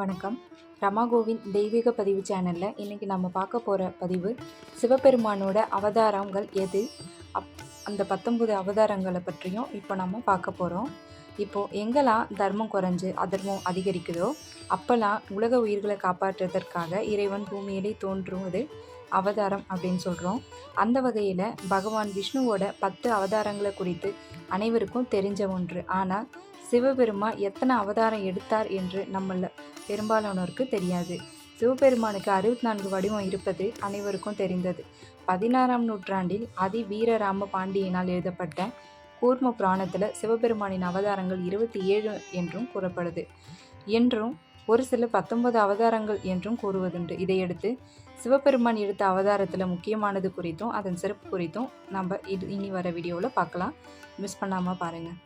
வணக்கம். ரமாகோவின் தெய்வீக பதிவு சேனலில் இன்றைக்கி நம்ம பார்க்க போகிற பதிவு சிவபெருமானோட அவதாரங்கள் எது? அப் அந்த பத்தொம்பது அவதாரங்களை பற்றியும் இப்போ நம்ம பார்க்க போகிறோம் இப்போது எங்கெல்லாம் தர்மம் குறைஞ்சு அதர்மம் அதிகரிக்குதோ அப்போல்லாம் உலக உயிர்களை காப்பாற்றுவதற்காக இறைவன் பூமியிலே தோன்றுவது அவதாரம் அப்படின்னு சொல்கிறோம் அந்த வகையில் பகவான் விஷ்ணுவோட பத்து அவதாரங்களை குறித்து அனைவருக்கும் தெரிஞ்ச ஒன்று. ஆனால் சிவபெருமா எத்தனை அவதாரம் எடுத்தார் என்று நம்மள பெரும்பாலானோருக்கு தெரியாது. சிவபெருமானுக்கு அறுபத்தி நான்கு வடிவம் இருப்பது அனைவருக்கும் தெரிந்தது. பதினாறாம் நூற்றாண்டில் அதி வீரராம பாண்டியனால் எழுதப்பட்ட கூர்ம புராணத்தில் சிவபெருமானின் அவதாரங்கள் இருபத்தி ஏழு என்றும் கூறப்படுது. என்றும் ஒரு சில பத்தொன்பது அவதாரங்கள் என்றும் கூறுவதுண்டு. இதையடுத்து சிவபெருமான் எடுத்த அவதாரத்தில் முக்கியமானது குறித்தும் அதன் சிறப்பு குறித்தும் நம்ம இது இனி வர வீடியோவில் பார்க்கலாம் மிஸ் பண்ணாமல் பாருங்கள்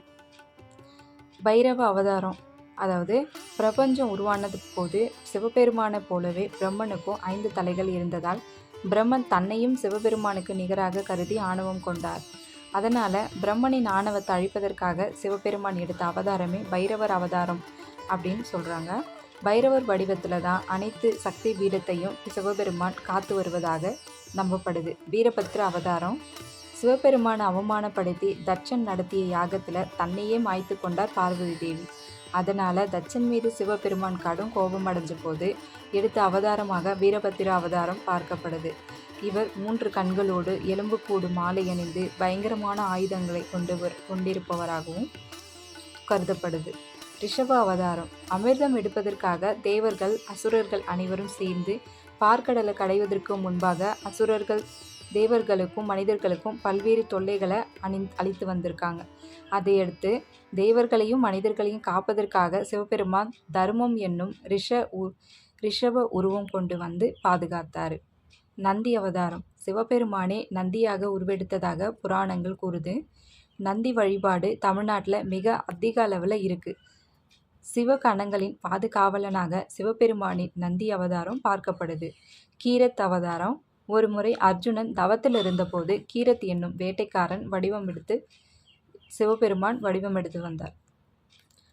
பைரவ அவதாரம். அதாவது பிரபஞ்சம் உருவானது போது சிவபெருமானை போலவே பிரம்மனுக்கும் ஐந்து தலைகள் இருந்ததால் பிரம்மன் தன்னையும் சிவபெருமானுக்கு நிகராக கருதி ஆணவம் கொண்டார். அதனால் பிரம்மனின் ஆணவத்தை அழிப்பதற்காக சிவபெருமான் எடுத்த அவதாரமே பைரவர் அவதாரம் அப்படின்னு சொல்கிறாங்க பைரவர் வடிவத்தில் தான் அனைத்து சக்தி பீடத்தையும் சிவபெருமான் காத்து வருவதாக நம்பப்படுது. வீரபத்ர அவதாரம். சிவபெருமானை அவமானப்படுத்தி தட்சன் நடத்திய யாகத்தில் தன்னையே மாய்த்து கொண்டார் பார்வதி தேவி. அதனால் தட்சன் மீது சிவபெருமான் கடும் கோபம் அடைஞ்ச போது எடுத்த அவதாரமாக வீரபத்திர அவதாரம் பார்க்கப்படுது. இவர் மூன்று கண்களோடு எலும்புக்கூடு மாலை அணிந்து பயங்கரமான ஆயுதங்களை கொண்டு கொண்டிருப்பவராகவும் கருதப்படுது. ரிஷப அவதாரம். அமிர்தம் எடுப்பதற்காக தேவர்கள் அசுரர்கள் அனைவரும் சேர்ந்து பார்க்கடலை கடைவதற்கு முன்பாக அசுரர்கள் தேவர்களுக்கும் மனிதர்களுக்கும் பல்வேறு தொல்லைகளை அணி அளித்து வந்திருக்காங்க. அதையடுத்து தேவர்களையும் மனிதர்களையும் காப்பதற்காக சிவபெருமான் தர்மம் என்னும் ரிஷ உ ரிஷப உருவம் கொண்டு வந்து பாதுகாத்தார். நந்தி அவதாரம். சிவபெருமானே நந்தியாக உருவெடுத்ததாக புராணங்கள் கூறுது. நந்தி வழிபாடு தமிழ்நாட்டில் மிக அதிக அளவில் இருக்குது சிவகணங்களின் பாதுகாவலனாக சிவபெருமானின் நந்தி அவதாரம் பார்க்கப்படுது. கீரத் அவதாரம் ஒருமுறை அர்ஜுனன் தவத்தில் இருந்தபோது கீரத் என்னும் வேட்டைக்காரன் வடிவம் எடுத்து சிவபெருமான் வடிவம் எடுத்து வந்தார்.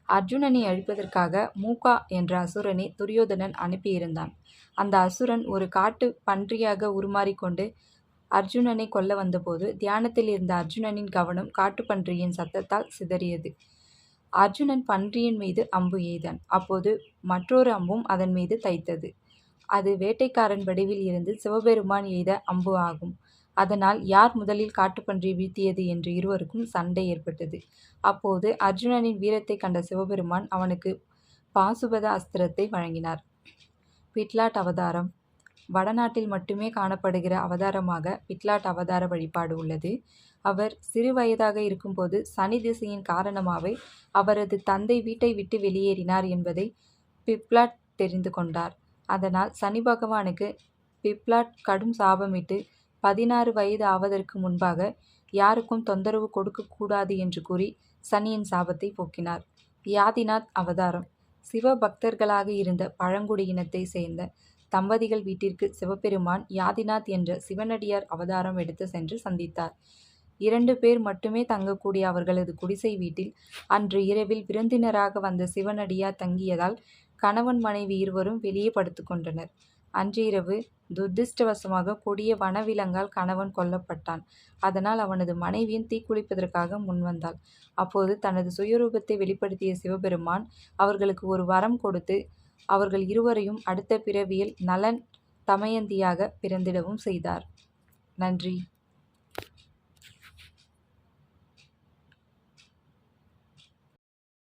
அர்ஜுனனை அழிப்பதற்காக மூகா என்ற அசுரனை துரியோதனன் அனுப்பியிருந்தான். அந்த அசுரன் ஒரு காட்டு பன்றியாக உருமாறிக்கொண்டு அர்ஜுனனை கொல்ல வந்தபோது தியானத்தில் இருந்த அர்ஜுனனின் கவனம் காட்டுப்பன்றியின் சத்தத்தால் சிதறியது. அர்ஜுனன் பன்றியின் மீது அம்பு எய்தான். அப்போது மற்றொரு அம்பும் அதன் மீது தைத்தது. அது வேட்டைக்காரன் வடிவில் இருந்து சிவபெருமான் எய்த அம்பு ஆகும். அதனால் யார் முதலில் காட்டுப்பன்றி வீழ்த்தியது என்று இருவருக்கும் சண்டை ஏற்பட்டது. அப்போது அர்ஜுனனின் வீரத்தை கண்ட சிவபெருமான் அவனுக்கு பாசுபத அஸ்திரத்தை வழங்கினார். பிட்லாட் அவதாரம். வடநாட்டில் மட்டுமே காணப்படுகிற அவதாரமாக பிட்லாட் அவதார வழிபாடு உள்ளது. அவர் சிறு வயதாக இருக்கும்போது சனி திசையின் காரணமாகவே அவரது தந்தை வீட்டை விட்டு வெளியேறினார் என்பதை பிப்லாட் தெரிந்து கொண்டார். அதனால் சனி பகவானுக்கு பிப்லாட் கடும் சாபமிட்டு பதினாறு வயது ஆவதற்கு முன்பாக யாருக்கும் தொந்தரவு கொடுக்கக்கூடாது என்று கூறி சனியின் சாபத்தை போக்கினார். யாதிநாத் அவதாரம். சிவ பக்தர்களாக இருந்த பழங்குடியினத்தை சேர்ந்த தம்பதிகள் வீட்டிற்கு சிவபெருமான் யாதிநாத் என்ற சிவனடியார் அவதாரம் எடுத்து சென்று சந்தித்தார். இரண்டு பேர் மட்டுமே தங்கக்கூடிய அவர்களது குடிசை வீட்டில் அன்று இரவில் விருந்தினராக வந்த சிவனடியார் தங்கியதால் கணவன் மனைவி இருவரும் வெளியே படுத்துக்கொண்டனர். அன்றிரவு துர்திஷ்டவசமாக துர்திருஷ்டவசமாக கொடிய வனவிலங்கால் கணவன் கொல்லப்பட்டான். அதனால் அவனது மனைவியும் தீக்குளிப்பதற்காக முன்வந்தாள் அப்போது தனது சுயரூபத்தை வெளிப்படுத்திய சிவபெருமான் அவர்களுக்கு ஒரு வரம் கொடுத்து அவர்கள் இருவரையும் அடுத்த பிறவியில் நலன் தமயந்தியாக பிறந்திடவும் செய்தார். நன்றி.